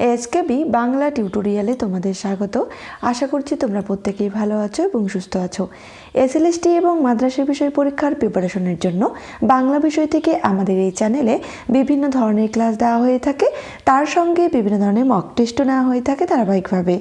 SKB Bangla টিউটোরিয়ালে তোমাদের স্বাগত। আশা করছি তোমরা প্রত্যেকেই ভালো আছো এবং সুস্থ আছো। এসএলএসটি এবং মাদ্রাসা বিষয় পরীক্ষার প্রিপারেশনের জন্য বাংলা বিষয় থেকে আমাদের এই চ্যানেলে বিভিন্ন ধরনের ক্লাস দেওয়া হয়ে থাকে। তার সঙ্গে বিভিন্ন ধরনের মক টেস্টও নেওয়া হয়ে থাকে ধারাবাহিকভাবে।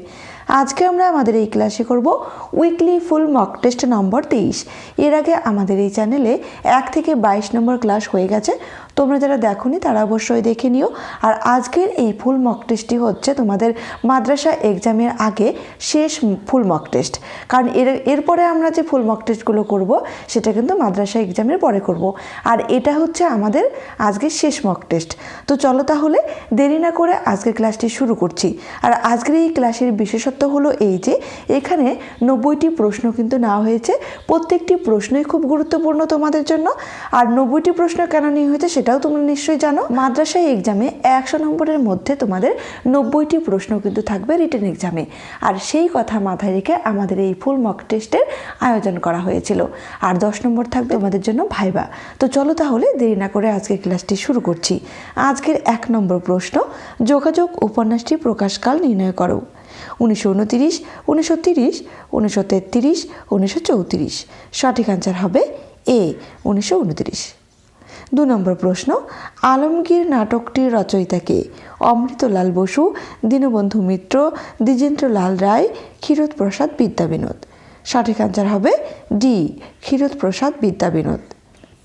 আজকে আমরা আমাদের এই ক্লাসে করব weekly full mock test number তেইশ। এর আগে আমাদের এই চ্যানেলে এক থেকে বাইশ নম্বর ক্লাস হয়ে গেছে। তোমরা যারা দেখোনি, তারা অবশ্যই দেখে নিও। আর আজকের এই ফুল মক টেস্টটি হচ্ছে তোমাদের মাদ্রাসা এক্সামের আগে শেষ ফুল মক টেস্ট কারণ এর, এরপরে আমরা যে ফুল মক টেস্টগুলো করব, সেটা কিন্তু মাদ্রাসা এক্সামের পরে করব। আর এটা হচ্ছে আমাদের আজকের শেষ মক টেস্ট তো চলো তাহলে দেরি না করে আজকের ক্লাসটি শুরু করছি। আর আজকের এই ক্লাসের বিশেষত্ব হলো এই যে, এখানে নব্বইটি প্রশ্ন কিন্তু নেওয়া হয়েছে। প্রত্যেকটি প্রশ্নই খুব গুরুত্বপূর্ণ তোমাদের জন্য। আর নব্বইটি প্রশ্ন কেন নেওয়া হয়েছে সেটাও তোমরা নিশ্চয়ই জানো। মাদ্রাসায় এক্সামে একশো নম্বরের মধ্যে তোমাদের নব্বইটি প্রশ্ন কিন্তু থাকবে রিটেন এক্সামে আর সেই কথা মাথায় রেখে আমাদের এই ফুল মক টেস্টের আয়োজন করা হয়েছিল। আর দশ নম্বর থাকবে তোমাদের জন্য ভাইবা। তো চলো তাহলে দেরি না করে আজকের ক্লাসটি শুরু করছি। আজকের এক নম্বর প্রশ্ন, যোগাযোগ উপন্যাসটি প্রকাশকাল নির্ণয় করো। উনিশশো উনতিরিশ, উনিশশো তিরিশ, উনিশশো তেত্রিশ, উনিশশো চৌত্রিশ। সঠিক অ্যান্সার হবে এ উনিশশো উনতিরিশ। দু নম্বর প্রশ্ন, আলমগীর নাটকটির রচয়িতাকে অমৃতলাল বসু, দীনবন্ধু মিত্র, দ্বিজেন্দ্রলাল রায়, ক্ষীরোদ প্রসাদ বিদ্যাবিনোদ। সঠিক অ্যান্সার হবে ডি, ক্ষীরোদ প্রসাদ বিদ্যাবিনোদ।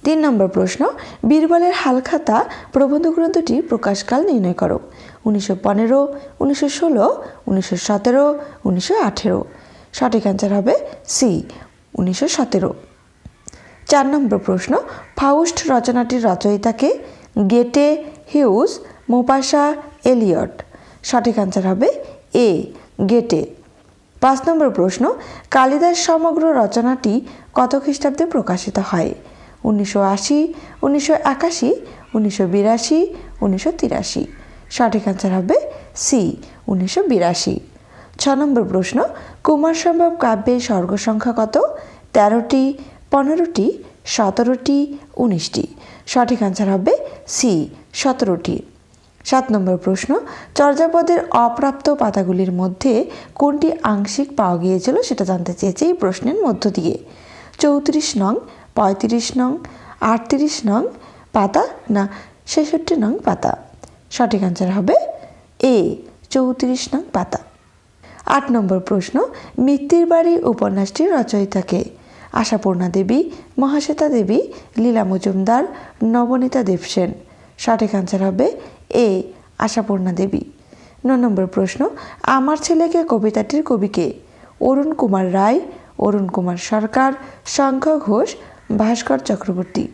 তিন নম্বর প্রশ্ন, বীরবলের হালখাতা প্রবন্ধ গ্রন্থটি প্রকাশকাল নির্ণয় করো। উনিশশো পনেরো, উনিশশো ষোলো, উনিশশো সতেরো, উনিশশো আঠেরো। সঠিক অ্যান্সার হবে সি, উনিশশো সতেরো। চার নম্বর প্রশ্ন ফাউস্ট রচনাটির রচয়িতাকে গেটে হিউজ মোপাসা এলিয়ট। সঠিক অ্যান্সার হবে এ, গেটে। পাঁচ নম্বর প্রশ্ন, কালিদাস সমগ্র রচনাটি কত খ্রিস্টাব্দে প্রকাশিত হয়? উনিশশো আশি, উনিশশো একাশি, উনিশশো বিরাশি, উনিশশো তিরাশি। সঠিক অ্যান্সার হবে সি, উনিশশো বিরাশি। ছ নম্বর প্রশ্ন, কুমার সম্ভব কাব্যের স্বর্গ সংখ্যা কত? তেরোটি পনেরোটি, সতেরোটি, উনিশটি। সঠিক অ্যান্সার হবে সি সতেরোটি। সাত নম্বর প্রশ্ন, চর্যাপদের অপ্রাপ্ত পাতাগুলির মধ্যে কোনটি আংশিক পাওয়া গিয়েছিল সেটা জানতে চেয়েছে এই প্রশ্নের মধ্য দিয়ে। চৌত্রিশ নং, পঁয়ত্রিশ নং, আটত্রিশ নং পাতা না ছেষট্টি নং পাতা? সঠিক অ্যান্সার হবে এ চৌত্রিশ নং পাতা। আট নম্বর প্রশ্ন মৃত্যুর বাড়ি উপন্যাসটির রচয়িতাকে আশাপূর্ণা দেবী, মহাশ্বেতা দেবী, লীলা মজুমদার, নবনীতা দেবসেন সঠিক অ্যান্সার হবে এ, আশাপূর্ণা দেবী। ন নম্বর প্রশ্ন, আমার ছেলেকে কবিতাটির কবিকে অরুণ কুমার রায়, অরুণ কুমার সরকার, শঙ্খ ঘোষ, ভাস্কর চক্রবর্তী।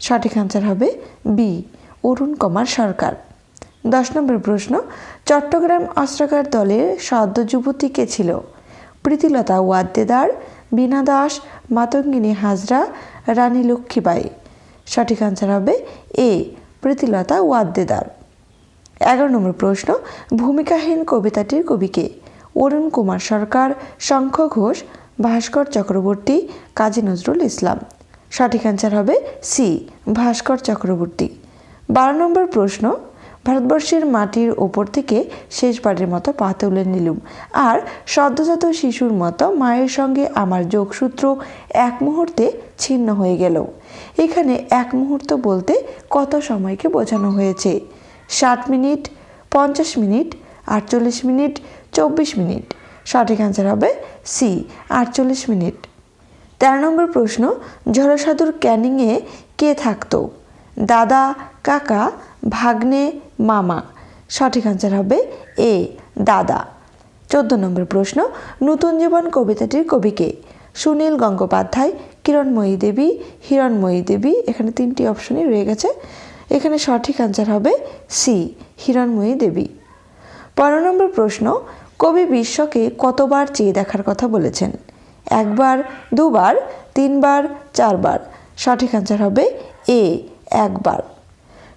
সঠিক অ্যান্সার হবে বি, অরুণ কুমার সরকার। দশ নম্বর প্রশ্ন, চট্টগ্রাম অস্ত্রাগার দলের সদ্য যুবতী কে ছিল? প্রীতিলতা ওয়াদ্দেদার বীণা দাস, মাতঙ্গিনী হাজরা, রানী লক্ষ্মীবাই সঠিক অ্যান্সার হবে এ প্রীতিলতা ওয়াদ্দেদার। এগারো নম্বর প্রশ্ন, ভূমিকাহীন কবিতাটির কবিকে অরুণ কুমার সরকার, শঙ্খ ঘোষ, ভাস্কর চক্রবর্তী, কাজী নজরুল ইসলাম। সঠিক অ্যান্সার হবে সি ভাস্কর চক্রবর্তী। বারো নম্বর প্রশ্ন ভারতবর্ষের মাটির ওপর থেকে শেষবারের মতো পা তুলে নিলুম। আর সদ্যজাত শিশুর মতো মায়ের সঙ্গে আমার যোগসূত্র এক মুহূর্তে ছিন্ন হয়ে গেল। এখানে এক মুহূর্ত বলতে কত সময়কে বোঝানো হয়েছে? ষাট মিনিট, পঞ্চাশ মিনিট, আটচল্লিশ মিনিট, চব্বিশ মিনিট। সঠিক অ্যান্সার হবে সি আটচল্লিশ মিনিট। তেরো নম্বর প্রশ্ন ঝড়সাধুর ক্যানিংয়ে কে থাকতো? দাদা, কাকা ভাগ্নে মামা। সঠিক অ্যান্সার হবে এ, দাদা। চোদ্দ নম্বর প্রশ্ন, নতুন জীবন কবিতাটির কবিকে সুনীল গঙ্গোপাধ্যায়, কিরণময়ী দেবী, হিরণময়ী দেবী, এখানে তিনটি অপশনই রয়ে গেছে। এখানে সঠিক অ্যান্সার হবে সি, হিরণময়ী দেবী। পনেরো নম্বর প্রশ্ন, কবি বিশ্বকে কতবার চেয়ে দেখার কথা বলেছেন? একবার, দুবার, তিনবার, চারবার? সঠিক অ্যান্সার হবে এ, একবার।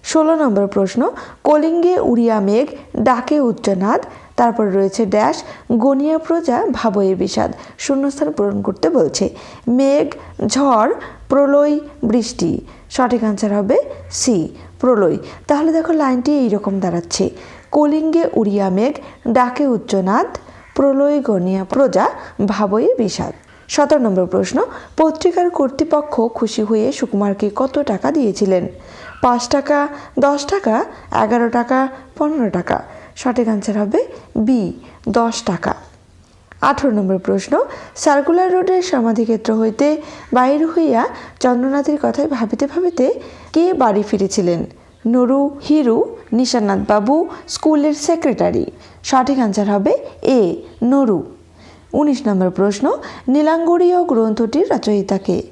ষোলো নম্বর প্রশ্ন, কলিঙ্গে উড়িয়া মেঘ, ডাকে উচ্চনাদ, তারপর রয়েছে ড্যাশ, গনিয়া প্রজা ভাবয়ে বিষাদ, শূন্যস্থান পূরণ করতে বলছে। মেঘ, ঝড়, প্রলয়, বৃষ্টি, সঠিক অ্যান্সার হবে সি প্রলয়। তাহলে দেখো লাইনটি এইরকম দাঁড়াচ্ছে। কলিঙ্গে উড়িয়া মেঘ, ডাকে উচ্চনাদ, প্রলয় গণিয়া প্রজা ভাবয়ে বিষাদ। সতেরো নম্বর প্রশ্ন, পত্রিকার কর্তৃপক্ষ খুশি হয়ে সুকুমারকে কত টাকা দিয়েছিলেন? পাঁচ টাকা, দশ টাকা, এগারো টাকা, পনেরো টাকা। সঠিক আনসার হবে বি দশ টাকা। আঠেরো নম্বর প্রশ্ন সার্কুলার রোডের সমাধিক্ষেত্র হইতে বাহির হইয়া চন্দ্রনাথের কথায় ভাবিতে ভাবিতে কে বাড়ি ফিরেছিলেন? নুরু, হিরু, নিশানাথ বাবু, স্কুলের সেক্রেটারি সঠিক আনসার হবে এ নুরু। উনিশ নম্বর প্রশ্ন, নীলাঙ্গরীয় গ্রন্থটির রচয়িতাকে।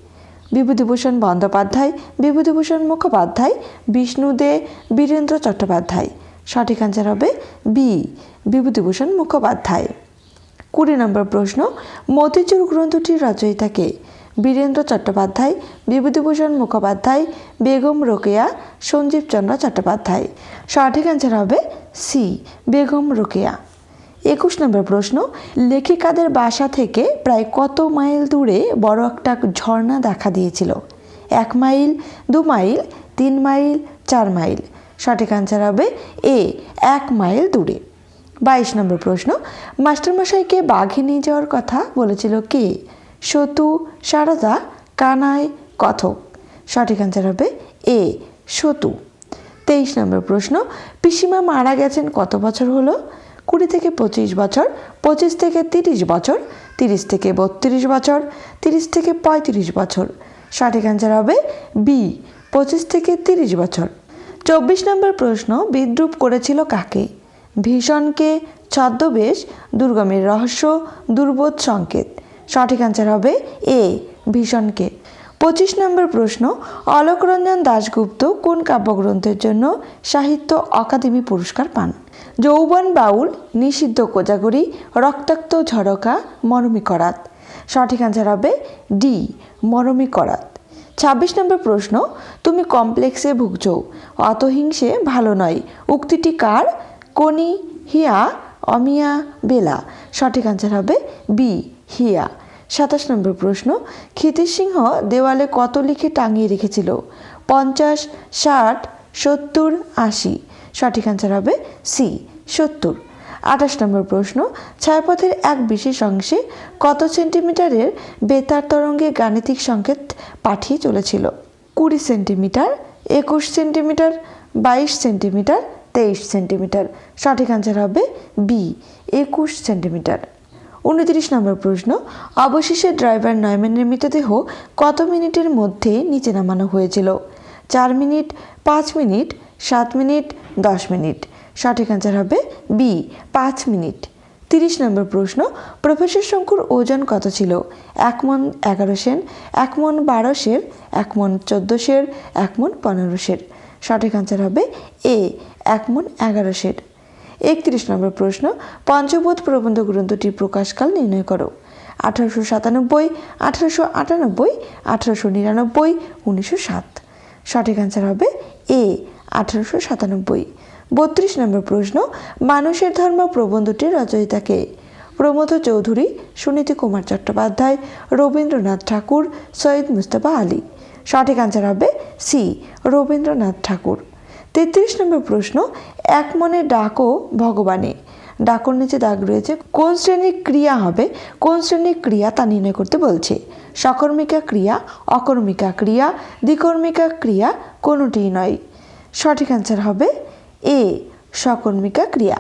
বিভূতিভূষণ বন্দ্যোপাধ্যায়, বিভূতিভূষণ মুখোপাধ্যায় বিষ্ণু দে বীরেন্দ্র চট্টোপাধ্যায়। সঠিক আনসার হবে বি বিভূতিভূষণ মুখোপাধ্যায়। কুড়ি নম্বর প্রশ্ন মতিচুর গ্রন্থটির রচয়িতাকে? বীরেন্দ্র চট্টোপাধ্যায়, বিভূতিভূষণ মুখোপাধ্যায়, বেগম রোকেয়া, সঞ্জীব চন্দ্র চট্টোপাধ্যায়। সঠিক অ্যান্সার হবে সি বেগম রোকেয়া। একুশ নম্বর প্রশ্ন, লেখিকাদের বাসা থেকে প্রায় কত মাইল দূরে বড় একটা ঝর্ণা দেখা দিয়েছিল? এক মাইল, দু মাইল, তিন মাইল, চার মাইল। সঠিক অ্যান্সার হবে এ, এক মাইল দূরে। বাইশ নম্বর প্রশ্ন, মাস্টারমশাইকে বাঘে নিয়ে যাওয়ার কথা বলেছিল কে? সতু, সারদা, কানাই, কথক। সঠিক অ্যান্সার হবে এ, সতু। তেইশ নম্বর প্রশ্ন, পিসিমা মারা গেছেন কত বছর হলো? কুড়ি থেকে পঁচিশ বছর, পঁচিশ থেকে তিরিশ বছর, তিরিশ থেকে বত্রিশ বছর, তিরিশ থেকে পঁয়ত্রিশ বছর। সঠিক অ্যান্সার হবে বি পঁচিশ থেকে তিরিশ বছর। চব্বিশ নম্বর প্রশ্ন, বিদ্রুপ করেছিল কাকে? ভীষণকে ছদ্মবেশ, দুর্গমের রহস্য, দুর্বোধ সংকেত। সঠিক অ্যান্সার হবে এ ভীষণকে পঁচিশ নম্বর প্রশ্ন অলোকরঞ্জন দাশগুপ্ত কোন কাব্যগ্রন্থের জন্য সাহিত্য অকাদেমি পুরস্কার পান? যৌবন বাউল, নিষিদ্ধ কোজাগরি, রক্তাক্ত ঝরকা, মরমী করাত। সঠিক অ্যান্সার হবে ডি মরমী করাত। ছাব্বিশ নম্বর প্রশ্ন, তুমি কমপ্লেক্সে ভুগছ অত হিংসে ভালো নয়। উক্তিটি কার? কনি, হিয়া, অমিয়া, বেলা। সঠিক আনসার হবে বি হিয়া। সাতাশ নম্বর প্রশ্ন ক্ষিতিশ সিংহ দেওয়ালে কত লিখে টাঙিয়ে রেখেছিল? পঞ্চাশ, ষাট, সত্তর, আশি। সঠিক আনসার হবে সি সত্তর। আঠাশ নম্বর প্রশ্ন, ছায়াপথের এক বিশেষ অংশে কত সেন্টিমিটারের বেতার তরঙ্গে গাণিতিক সংকেত পাঠিয়ে চলেছিল? কুড়ি সেন্টিমিটার, একুশ সেন্টিমিটার, বাইশ সেন্টিমিটার, তেইশ সেন্টিমিটার। সঠিক আনসার হবে বি, একুশ সেন্টিমিটার। উনত্রিশ নম্বর প্রশ্ন, অবশেষে ড্রাইভার নয়ম্যানের মৃতদেহ কত মিনিটের মধ্যে নিচে নামানো হয়েছিল? চার মিনিট, পাঁচ মিনিট, সাত মিনিট, দশ মিনিট। সঠিক আনসার হবে বি পাঁচ মিনিট। তিরিশ নম্বর প্রশ্ন, প্রফেসর শঙ্কুর ওজন কত ছিল? এক মন এগারো সেন এক মন বারো সের, এক মন চোদ্দ সের, এক মন পনেরো সের। সঠিক আনসার হবে এ এক মন এগারো সের। একত্রিশ নম্বর প্রশ্ন পঞ্চবোধ প্রবন্ধ গ্রন্থটির প্রকাশকাল নির্ণয় করো। আঠারোশো সাতানব্বই, আঠারোশো আটানব্বই, আঠারোশো নিরানব্বই, উনিশশো সাত। সঠিক অ্যান্সার হবে এ আঠারোশো সাতানব্বই। বত্রিশ নম্বর প্রশ্ন, মানুষের ধর্ম প্রবন্ধটির রচয়িতাকে। প্রমোদ চৌধুরী, সুনীতি কুমার চট্টোপাধ্যায়, রবীন্দ্রনাথ ঠাকুর, সৈয়দ মুস্তফা আলী। সঠিক অ্যান্সার হবে সি, রবীন্দ্রনাথ ঠাকুর। তেত্রিশ নম্বর প্রশ্ন, এক মনে ডাকো ভগবানে। ডাকর নিচে দাগ রয়েছে, কোন শ্রেণির ক্রিয়া হবে, কোন শ্রেণির ক্রিয়া তা নির্ণয় করতে বলছে। সকর্মিকা ক্রিয়া, অকর্মিকা ক্রিয়া, দ্বিকর্মিকা ক্রিয়া কোনোটিই নয়। সঠিক অ্যান্সার হবে এ সকর্মিকা ক্রিয়া।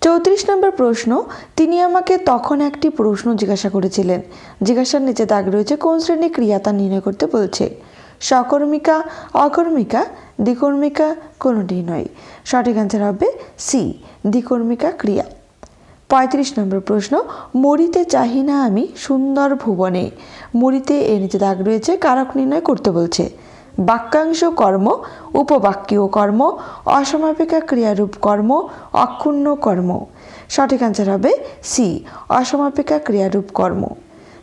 চৌত্রিশ নম্বর প্রশ্ন, তিনি আমাকে তখন একটি প্রশ্ন জিজ্ঞাসা করেছিলেন। জিজ্ঞাসার নিচে দাগ রয়েছে, কোন শ্রেণির ক্রিয়া তা নির্ণয় করতে বলছে? সকর্মিকা অকর্মিকা, দ্বিকর্মিকা কোনোটি নয়। সঠিক অ্যান্সার হবে সি দ্বিকর্মিকা ক্রিয়া। পঁয়ত্রিশ নম্বর প্রশ্ন, মরিতে চাহি না আমি সুন্দর ভুবনে? মরিতে এর নিচে দাগ রয়েছে, কারক নির্ণয় করতে বলছে। বাক্যাংশ কর্ম, উপবাক্যীয় কর্ম, অসমাপিকা ক্রিয়ারূপ কর্ম, অক্ষুণ্ণ কর্ম। সঠিক অ্যান্সার হবে সি অসমাপিকা ক্রিয়ারূপ কর্ম।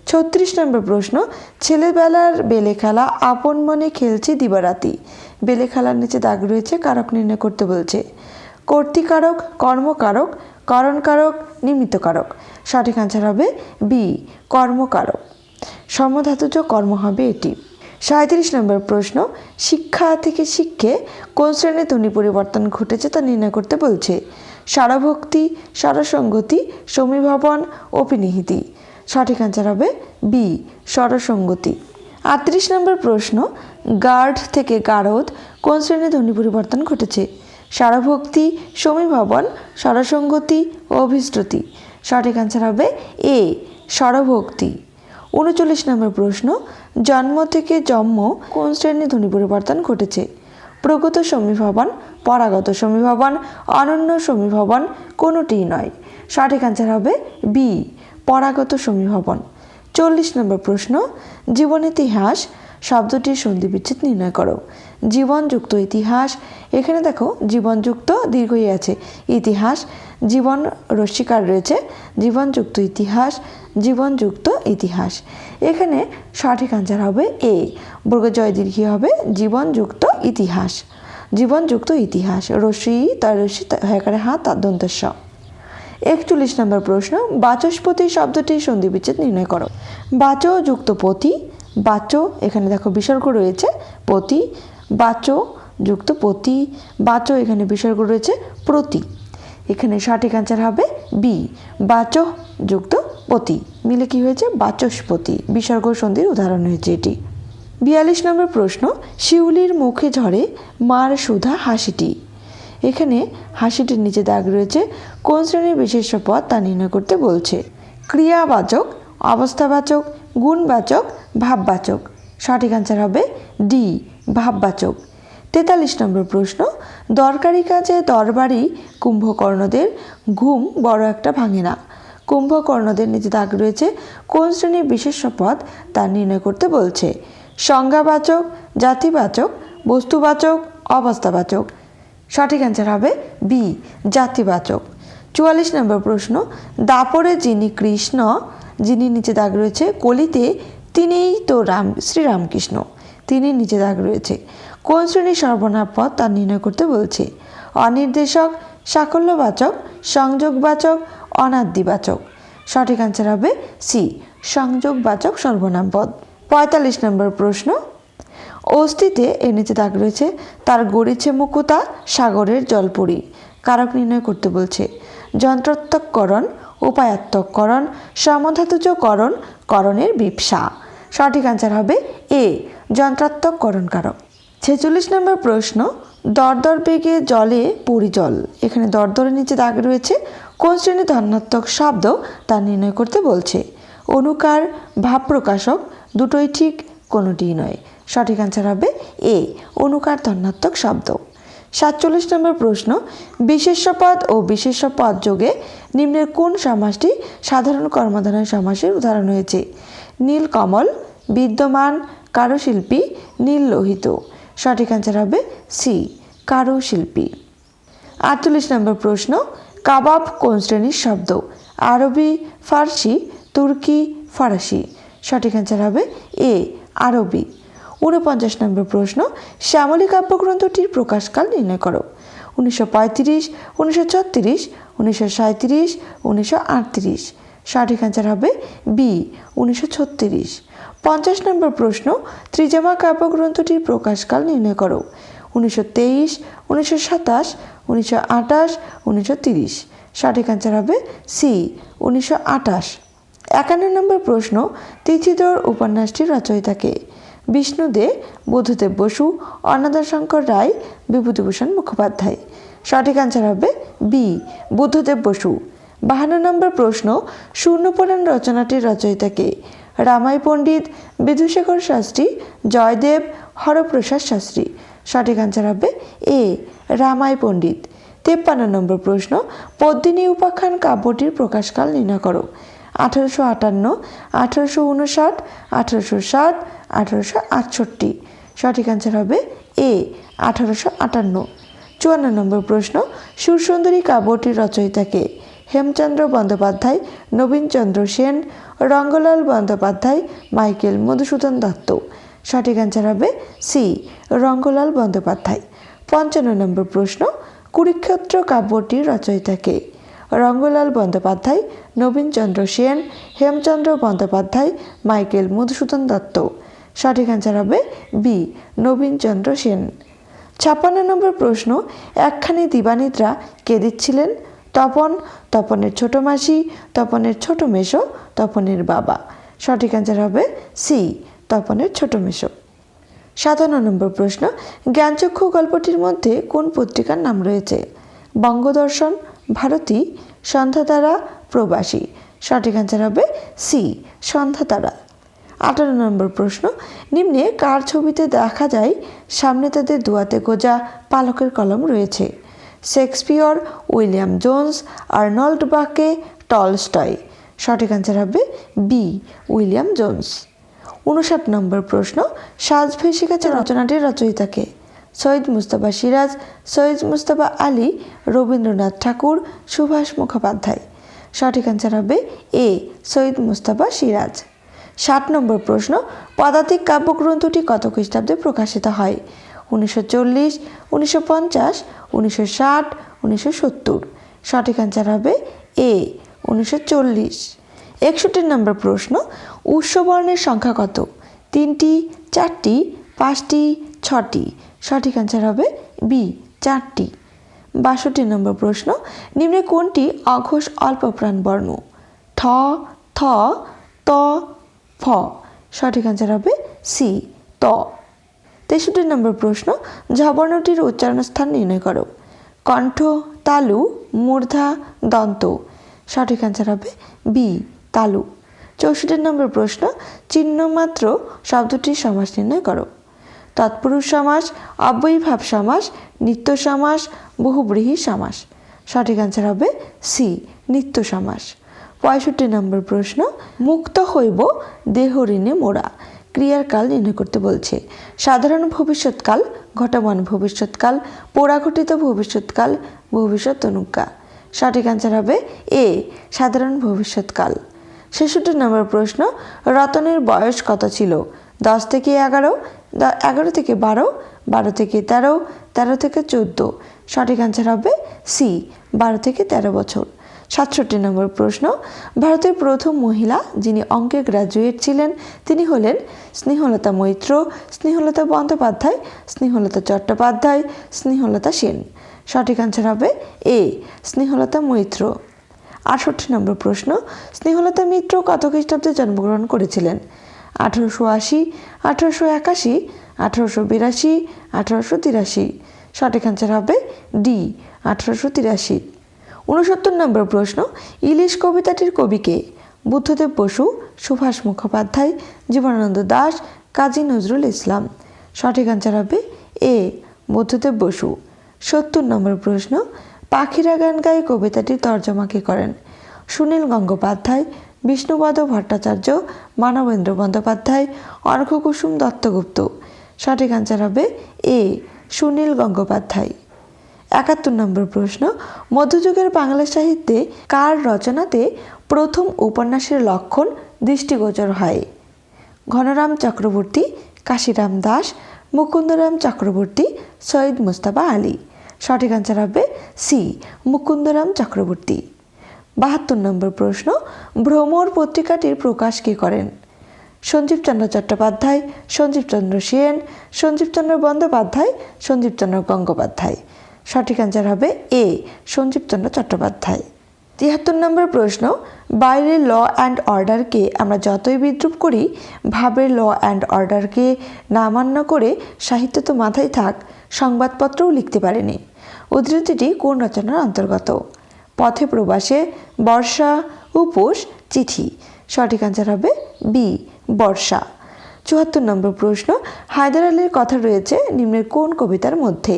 ছত্রিশ নম্বর প্রশ্ন, ছেলেবেলার বেলে খেলা আপন মনে খেলছি দিবারাতি। বেলে খেলার নিচে দাগ রয়েছে, কারক নির্ণয় করতে বলছে। কর্তিকারক, কর্মকারক, করণকারক, নিমিত্তকারক। সঠিক অ্যান্সার হবে বি কর্মকারক। সমধাতুজ কর্ম হবে এটি। সাঁত্রিশ নম্বর প্রশ্ন, শিক্ষা থেকে শিক্ষে কোন শ্রেণির ধ্বনি পরিবর্তন ঘটেছে তা নির্ণয় করতে বলছে। সারভক্তি, সারসঙ্গতি, সমীভবন, অপিনিহিতি। সঠিক অ্যান্সার হবে বি সরসঙ্গতি। আটত্রিশ নম্বর প্রশ্ন গার্ড থেকে গারদ কোন শ্রেণির ধ্বনি পরিবর্তন ঘটেছে? সারভক্তি, সমীভবন, সরসঙ্গতি ও অভিশ্রুতি সঠিক অ্যান্সার হবে এ স্বরভক্তি উনচল্লিশ নম্বর প্রশ্ন, জন্ম থেকে জন্ম কোন শ্রেণির ধ্বনি পরিবর্তন ঘটেছে? প্রগত সমীভবন, পরাগত সমীভবন, অনন্য সমীভবন কোনোটিই নয়? সঠিক অ্যান্সার হবে বি পরাগত সমীভবন। চল্লিশ নম্বর প্রশ্ন, জীবন ইতিহাস শব্দটির সন্ধি বিচ্ছেদ নির্ণয় করো। জীবনযুক্ত ইতিহাস, এখানে দেখো জীবনযুক্ত দীর্ঘই আছে। ইতিহাস, জীবন রশ্মিকার রয়েছে। জীবনযুক্ত ইতিহাস জীবনযুক্ত ইতিহাস। এখানে সঠিক আনসার হবে এ বর্গজয় দীর্ঘী হবে জীবনযুক্ত ইতিহাস। জীবনযুক্ত ইতিহাস। রশ্মি তার রশ্মি হয়াকারে হাত তার দন্তস্ব একচল্লিশ নম্বর প্রশ্ন, বাচস্পতি শব্দটি সন্ধি বিচ্ছেদ নির্ণয় করো। বাচ যুক্ত পতি, বাচ, এখানে দেখো বিসর্গ রয়েছে, পতি, বাচ যুক্ত পতি, বাচ এখানে বিসর্গ রয়েছে, প্রতি। এখানে সঠিক অ্যান্সার হবে বি বাচ যুক্ত পতি। মিলে কি হয়েছে? বাচস্পতি বিসর্গ সন্ধির উদাহরণ হয়েছে এটি। বিয়াল্লিশ নম্বর প্রশ্ন, শিউলির মুখে ঝরে মার সুধা হাসিটি। এখানে হাসিটির নিচে দাগ রয়েছে, কোন শ্রেণির বিশেষ্য পদ তা নির্ণয় করতে বলছে? ক্রিয়াবাচক, অবস্থাবাচক, গুণবাচক, ভাববাচক। সঠিক অ্যান্সার হবে ডি ভাববাচক। তেতাল্লিশ নম্বর প্রশ্ন দরকারি কাজে দরবারি কুম্ভকর্ণদের ঘুম বড় একটা ভাঙে না। কুম্ভকর্ণদের নিচে দাগ রয়েছে, কোন শ্রেণির বিশেষ্য পদ তা নির্ণয় করতে বলছে। সংজ্ঞাবাচক, জাতিবাচক, বস্তুবাচক, অবস্থাবাচক। সঠিক অ্যান্সার হবে বি জাতিবাচক। চুয়াল্লিশ নম্বর প্রশ্ন, দাপরে যিনি কৃষ্ণ, যিনি নিচে দাগ রয়েছে, কলিতে তিনিই তো রাম, শ্রীরামকৃষ্ণ। তিনি নিচে দাগ রয়েছে। কোন শ্রেণির সর্বনাম পদ তা নির্ণয় করতে বলছে। অনির্দেশক, সাকল্যবাচক, সংযোগবাচক অনাদ্যিবাচক সঠিক অ্যান্সার হবে সি সংযোগবাচক সর্বনাম পদ পঁয়তাল্লিশ নম্বর প্রশ্ন। অস্থিতে এর নিচে দাগ রয়েছে, তার গড়িছে মুকুতা, সাগরের জলপরি। কারক নির্ণয় করতে বলছে যন্ত্রাত্মককরণ উপায়াত্মককরণ সমাধাতুজকরণ, করণের বিপসা। সঠিক অ্যান্সার হবে এ যন্ত্রাত্মককরণ কারক। ছেচল্লিশ নম্বর প্রশ্ন, দরদর বেগে জলে পুরি জল। এখানে দরদরের নিচে দাগ রয়েছে, কোন শ্রেণির ধনাত্মক শব্দ তা নির্ণয় করতে বলছে। অনুকার ভাব প্রকাশক দুটোই ঠিক, কোনোটিই নয়। সঠিক অ্যান্সার হবে এ, অনুকার ধনাত্মক শব্দ। সাতচল্লিশ নম্বর প্রশ্ন বিশেষ্য পদ ও বিশেষ্য পদ যোগে নিম্নের কোন সমাসটি সাধারণ কর্মধারয় সমাসের উদাহরণ হয়েছে? নীলকমল বিদ্যমান, কারুশিল্পী, নীল লোহিত। সঠিক অ্যান্সার হবে সি কারু শিল্পী আটচল্লিশ নম্বর প্রশ্ন, কাবাব কোন শ্রেণির শব্দ? আরবি, ফার্সি, তুর্কি, ফরাসি। সঠিক অ্যান্সার হবে এ আরবি। ঊনপঞ্চাশ নম্বর প্রশ্ন, শ্যামলী কাব্যগ্রন্থটির প্রকাশকাল নির্ণয় করো। উনিশশো পঁয়ত্রিশ, উনিশশো ছত্রিশ, উনিশশো সাঁত্রিশ উনিশশো আটত্রিশ। সঠিক অ্যান্সার হবে বি উনিশশো ছত্রিশ। পঞ্চাশ নম্বর প্রশ্ন, ত্রিজামা কাব্যগ্রন্থটির প্রকাশকাল নির্ণয় করো। উনিশশো তেইশ, উনিশশো সাতাশ, উনিশশো আটাশ উনিশশো তিরিশ। সঠিক অ্যান্সার হবে সি উনিশশো আটাশ একান্ন নম্বর প্রশ্ন তিথিদর উপন্যাসটির রচয়িতাকে বিষ্ণু দে, বুদ্ধদেব বসু অন্নদা শঙ্কর রায়, বিভূতিভূষণ মুখোপাধ্যায়। সঠিক অ্যান্সার হবে বি বুদ্ধদেব বসু। বাহান্ন নম্বর প্রশ্ন শূন্যপুরাণ রচনাটির রচয়িতাকে রামাই পণ্ডিত, বিধুশেখর শাস্ত্রী, জয়দেব হরপ্রসাদ শাস্ত্রী। সঠিক অ্যান্সার হবে এ রামাই পণ্ডিত। তেপ্পান্ন নম্বর প্রশ্ন, পদ্মিনী উপাখ্যান কাব্যটির প্রকাশকাল নির্ণয় করো। আঠারোশো আটান্ন, আঠারোশো উনষাট, আঠারোশো ষাট, আঠারোশো আটষট্টি। সঠিক অ্যান্সার হবে এ আঠারোশো আটান্ন। চুয়ান্ন নম্বর প্রশ্ন, সুরসুন্দরী কাব্যটির রচয়িতাকে হেমচন্দ্র বন্দ্যোপাধ্যায়, নবীনচন্দ্র সেন, রঙ্গলাল বন্দ্যোপাধ্যায়, মাইকেল মধুসূদন দত্ত। সঠিক অ্যান্সার হবে সি, রঙ্গলাল বন্দ্যোপাধ্যায়। পঞ্চান্ন নম্বর প্রশ্ন, কুরুক্ষেত্র কাব্যটির রচয়িতাকে? রঙ্গলাল বন্দ্যোপাধ্যায়, নবীনচন্দ্র সেন, হেমচন্দ্র বন্দ্যোপাধ্যায়, মাইকেল মধুসূদন দত্ত। সঠিক অ্যান্সার হবে বি, নবীনচন্দ্র সেন। ছাপ্পান্ন নম্বর প্রশ্ন, একখানি দিবানিদ্রা কে দিচ্ছিলেন? তপন, তপনের ছোট মাসি, তপনের ছোট মেশো তপনের বাবা। সঠিক অ্যান্সার হবে সি তপনের ছোট মেশো সাতান্ন নম্বর প্রশ্ন, জ্ঞানচক্ষু গল্পটির মধ্যে কোন পত্রিকার নাম রয়েছে? বঙ্গদর্শন, ভারতী, সন্ধ্যাতারা, প্রবাসী। সঠিক অ্যান্সার হবে সি সন্ধ্যাতারা। আঠারো নম্বর প্রশ্ন, নিম্নে কার ছবিতে দেখা যায়? সামনে তাদের দুয়াতে গোজা, পালকের কলম রয়েছে। শেক্সপিয়র, উইলিয়াম জোন্স, আর্নল্ড বাকে, টলস্টয়। সঠিক অ্যান্সার হবে বি উইলিয়াম জোন্স। উনষাট নম্বর প্রশ্ন, সাজ ভেসে গেছে রচনাটির রচয়িতাকে। সৈয়দ মুস্তফা সিরাজ, সৈয়দ মুস্তফা আলী, রবীন্দ্রনাথ ঠাকুর, সুভাষ মুখোপাধ্যায়। সঠিক অ্যান্সার হবে এ সৈয়দ মুস্তফা সিরাজ। ষাট নম্বর প্রশ্ন, পদাতিক কাব্যগ্রন্থটি কত খ্রিস্টাব্দে প্রকাশিত হয়? উনিশশো চল্লিশ, উনিশশো পঞ্চাশ, উনিশশো ষাট, উনিশশো সত্তর। সঠিক অ্যান্সার হবে এ, উনিশশো চল্লিশ। নম্বর প্রশ্ন উৎসবর্ণের সংখ্যা কত? তিনটি, চারটি, পাঁচটি, ছটি। সঠিক অ্যান্সার হবে বি, চারটি। বাষট্টি নম্বর প্রশ্ন, নিম্নে কোনটি অঘোষ অল্প প্রাণ বর্ণ? ঠ, থ, ত, ফ। সঠিক অ্যান্সার হবে সি, ত। তেষট্টি নম্বর প্রশ্ন, ঝবর্ণটির উচ্চারণ স্থান নির্ণয় করো। কণ্ঠ, তালু, মূর্ধা, দন্ত। সঠিক অ্যান্সার হবে বি, তালু। চৌষট্টি নম্বর প্রশ্ন, চিহ্নমাত্র শব্দটির সমাস নির্ণয় করো। তৎপুরুষ সমাস, অব্যয়ীভাব সমাস, নিত্য সমাস, বহুব্রীহী সমাস। সঠিক অ্যান্সার হবে সি, নিত্য সমাস। পঁয়ষট্টি নম্বর প্রশ্ন, মুক্ত হইব দেহ ঋণে মোড়া। ক্রিয়ার কাল নির্ণয় করতে বলছে। সাধারণ ভবিষ্যৎকাল, ঘটমান ভবিষ্যৎকাল পোড়াঘটিত ভবিষ্যৎকাল, ভবিষ্যৎ অনুজ্ঞা। সঠিক অ্যান্সার হবে এ সাধারণ ভবিষ্যৎকাল। ছেষট্টি নম্বর প্রশ্ন, রতনের বয়স কত ছিল? দশ থেকে এগারো এগারো থেকে বারো বারো থেকে তেরো তেরো থেকে চোদ্দ। সঠিক অ্যান্সার হবে সি বারো থেকে তেরো বছর। সাতষট্টি নম্বর প্রশ্ন, ভারতের প্রথম মহিলা যিনি অঙ্কে গ্র্যাজুয়েট ছিলেন, তিনি হলেন স্নেহলতা মৈত্র, স্নেহলতা বন্দ্যোপাধ্যায়, স্নেহলতা চট্টোপাধ্যায়, স্নেহলতা সেন। সঠিক অ্যান্সার হবে এ স্নেহলতা মৈত্র। আটষট্টি নম্বর প্রশ্ন, স্নেহলতা মিত্র কত খ্রিস্টাব্দে জন্মগ্রহণ করেছিলেন? আঠারোশো আশি, আঠারোশো একাশি, আঠারোশো বিরাশি, আঠারোশো তিরাশি। সঠিক অ্যান্সার হবে ডি আঠারোশো তিরাশি। উনসত্তর নম্বর প্রশ্ন, ইলিশ কবিতাটির কবিকে বুদ্ধদেব বসু, সুভাষ মুখোপাধ্যায়, জীবনানন্দ দাস, কাজী নজরুল ইসলাম। সঠিক অ্যান্সার হবে এ বুদ্ধদেব বসু। সত্তর নম্বর প্রশ্ন, পাখিরা গান গায়ে কবিতাটির তর্জমা কে করেন? সুনীল গঙ্গোপাধ্যায় বিষ্ণুপদ ভট্টাচার্য, মানবেন্দ্র বন্দ্যোপাধ্যায় অর্ঘকুসুম দত্তগুপ্ত। সঠিক অ্যান্সার হবে এ সুনীল গঙ্গোপাধ্যায়। একাত্তর নম্বর প্রশ্ন, মধ্যযুগের বাংলা সাহিত্যে কার রচনাতে প্রথম উপন্যাসের লক্ষণ দৃষ্টিগোচর হয়? ঘনরাম চক্রবর্তী, কাশিরাম দাস, মুকুন্দরাম চক্রবর্তী, সৈয়দ মুস্তাফা আলী। সঠিক অ্যান্সার হবে সি মুকুন্দরাম চক্রবর্তী। বাহাত্তর নম্বর প্রশ্ন, ভ্রমর পত্রিকাটির প্রকাশ কে করেন? সঞ্জীবচন্দ্র চট্টোপাধ্যায়, সঞ্জীবচন্দ্র সেন, সঞ্জীবচন্দ্র বন্দ্যোপাধ্যায়, সঞ্জীবচন্দ্র গঙ্গোপাধ্যায়। সঠিক অ্যান্সার হবে এ সঞ্জীবচন্দ্র চট্টোপাধ্যায়। তিয়াত্তর নম্বর প্রশ্ন, বাইরের ল অ্যান্ড অর্ডারকে আমরা যতই বিদ্রুপ করি, ভাবের ল অ্যান্ড অর্ডারকে না মান্য করে সাহিত্য তো মাথায় থাক, সংবাদপত্রও লিখতে পারেনি। উদ্ধৃতিটি কোন রচনার অন্তর্গত? পথে প্রবাসে, বর্ষা, উপোস, চিঠি। সঠিক অ্যান্সার হবে বি বর্ষা। চুয়াত্তর নম্বর প্রশ্ন, হায়দার আলীর কথা রয়েছে নিম্নের কোন কবিতার মধ্যে?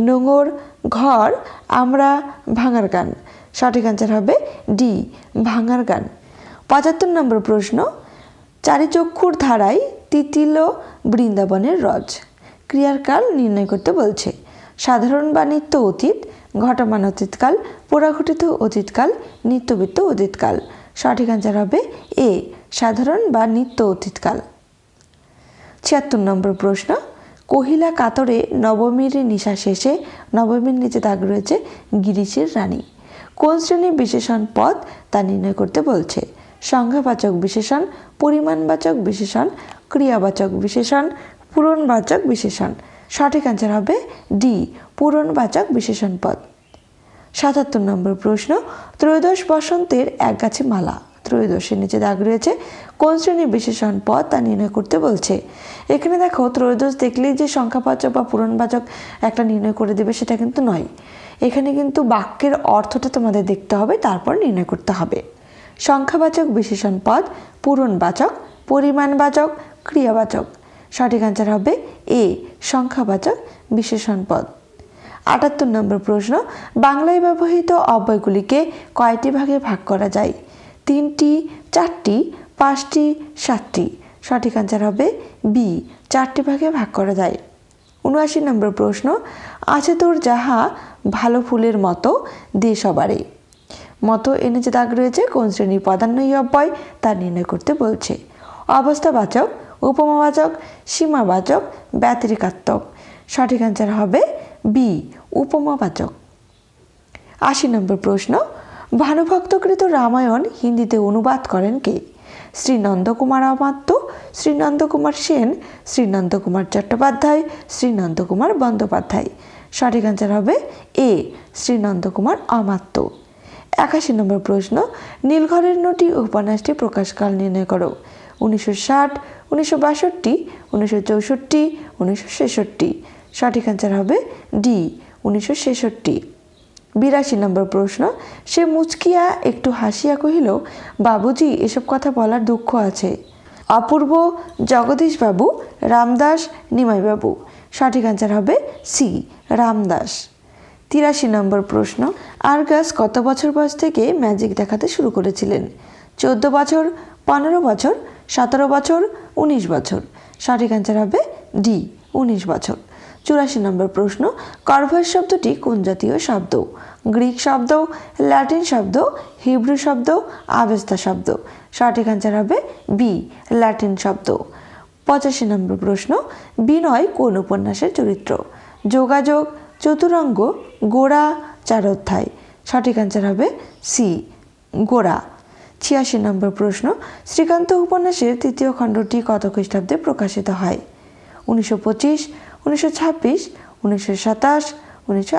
নোঙর ঘর, আমরা ভাঙার গান। সঠিক অ্যান্সার হবে ডি ভাঙার গান। পঁচাত্তর নম্বর প্রশ্ন, চারিচক্ষুর ধারায় তিতিল বৃন্দাবনের রজ। ক্রিয়ার কাল নির্ণয় করতে বলছে, সাধারণ বা নিত্য অতীত, ঘটমান অতীতকাল পোড়াঘটিত অতীতকাল, নিত্যবৃত্ত অতীতকাল। সঠিক অ্যান্সার হবে এ সাধারণ বা নিত্য অতীতকাল। ছিয়াত্তর নম্বর প্রশ্ন কহিলা কাতরে নবমীর নিশা শেষে, নবমীর নিচে দাগ রয়েছে গিরিশের রানী। কোন শ্রেণির বিশেষণ পদ তা নির্ণয় করতে বলছে? সংখ্যাবাচক বিশেষণ, পরিমাণবাচক বিশেষণ, ক্রিয়াবাচক বিশেষণ, পূরণবাচক বিশেষণ। সঠিক অ্যান্সার হবে ডি, পূরণবাচক বিশেষণ পদ। সাতাত্তর নম্বর প্রশ্ন, ত্রয়োদশ বসন্তের এক গাছে মালা। ত্রয়োদশের নিচে দাগ রয়েছে। কোন শ্রেণির বিশেষণ পদ তা নির্ণয় করতে বলছে। এখানে দেখো, ত্রয়োদশ দেখলেই যে সংখ্যাবাচক বা পূরণবাচক একটা নির্ণয় করে দেবে সেটা কিন্তু নয়। এখানে কিন্তু বাক্যের অর্থটা তোমাদের দেখতে হবে, তারপর নির্ণয় করতে হবে। সংখ্যাবাচক বিশেষণ পদ, পূরণবাচক, পরিমাণবাচক, ক্রিয়াবাচক। সঠিক আনসার হবে এ সংখ্যাবাচক বিশেষণ পদ। আটাত্তর নম্বর প্রশ্ন, বাংলায় ব্যবহৃত অব্যয়গুলিকে কয়টি ভাগে ভাগ করা যায়? তিনটি, চারটি, পাঁচটি, সাতটি। সঠিক আনসার হবে বি চারটি ভাগে ভাগ করা যায়। উনআশি নম্বর প্রশ্ন, আছে তোর যাহা ভালো ফুলের মতো দে সবারে মতো এনে যে দাগ রয়েছে, কোন শ্রেণির পদান্বয়ী অব্যয়, তা নির্ণয় করতে বলছে। অবস্থাবাচক, উপমাবাচক, সীমাবাচক, ব্যতিরিকাত্মক। সঠিক অ্যান্সার হবে বি উপমাবাচক। আশি নম্বর প্রশ্ন ভানুভক্তকৃত রামায়ণ হিন্দিতে অনুবাদ করেন কে? শ্রী নন্দকুমার আমাত্য শ্রী নন্দকুমার সেন শ্রী নন্দকুমার চট্টোপাধ্যায় শ্রী নন্দকুমার বন্দ্যোপাধ্যায়। সঠিক অ্যান্সার হবে এ শ্রী নন্দকুমার আমাত্য একাশি নম্বর প্রশ্ন, নীলঘরের নটি উপন্যাসটি প্রকাশকাল নির্ণয় করো। উনিশশো ষাট, উনিশশো বাষট্টি, উনিশশো চৌষট্টি, উনিশশো ছেষট্টি। সঠিক অ্যান্সার হবে ডি, উনিশশো ছেষট্টি। বিরাশি নম্বর প্রশ্ন, সে মুচকিয়া একটু হাসিয়া কহিল, বাবুজি, এসব কথা বলার দুঃখ আছে। অপূর্ব, জগদীশবাবু, রামদাস, নিমাইবাবু। সঠিক অ্যান্সার হবে সি রামদাস। তিরাশি নম্বর প্রশ্ন, আরগাস কত বছর বয়স থেকে ম্যাজিক দেখাতে শুরু করেছিলেন? চোদ্দ বছর, পনেরো বছর, সতেরো বছর, উনিশ বছর? সঠিক অ্যান্সার হবে ডি উনিশ বছর। চুরাশি নম্বর প্রশ্ন কর্ভাস শব্দটি কোন জাতীয় শব্দ? গ্রিক শব্দ ল্যাটিন শব্দ হিব্রু শব্দ, আবেস্তা শব্দ। সঠিক অ্যান্সার হবে বি ল্যাটিন শব্দ। পঁচাশি নম্বর প্রশ্ন, বিনয় কোন উপন্যাসের চরিত্র? যোগাযোগ, চতুরঙ্গ, গোড়া চার অধ্যায় সঠিক অ্যান্সার হবে সি গোড়া। ছিয়াশি নম্বর প্রশ্ন, শ্রীকান্ত উপন্যাসের তৃতীয় খণ্ডটি কত খ্রিস্টাব্দে প্রকাশিত হয়? উনিশশো পঁচিশ উনিশশো ছাব্বিশ, উনিশশো সাতাশ, উনিশশো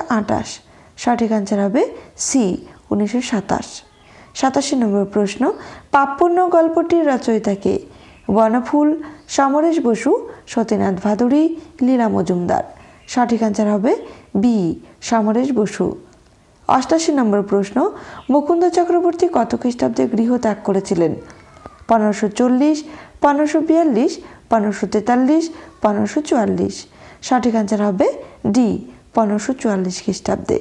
হবে সি উনিশশো সাতাশ। সাতাশি নম্বর প্রশ্ন পাপ্পন্য গল্পটির রচয়িতাকে বনফুল, সমরেশ বসু সতীনাথ ভাদুরী লীলা মজুমদার। সঠিক অ্যান্সার হবে বি সমরেশ বসু। অষ্টাশি নম্বর প্রশ্ন, মুকুন্দ চক্রবর্তী কত খ্রিস্টাব্দে গৃহ ত্যাগ করেছিলেন? পনেরোশো চল্লিশ, পনেরোশো বিয়াল্লিশ, পনেরোশো তেতাল্লিশ, পনেরোশো চুয়াল্লিশ। সঠিক অ্যান্সার হবে ডি পনেরোশো চুয়াল্লিশ খ্রিস্টাব্দে।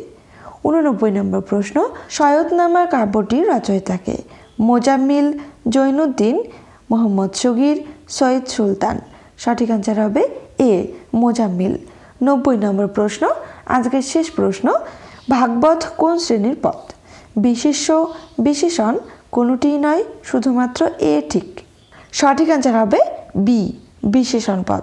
উননব্বই নম্বর প্রশ্ন সৈয়দনামা কাব্যটির রচয়িতাকে মোজাম্মিল জৈনুদ্দিন, মোহাম্মদ সগির সৈয়দ সুলতান। সঠিক অ্যান্সার হবে এ মোজাম্মিল। নব্বই নম্বর প্রশ্ন, আজকের শেষ প্রশ্ন, ভাগবত কোন শ্রেণির পদ বিশেষ্য, বিশেষণ, কোনোটিই নয়, শুধুমাত্র এ ঠিক। সঠিক অ্যান্সার হবে বি বিশেষণ পদ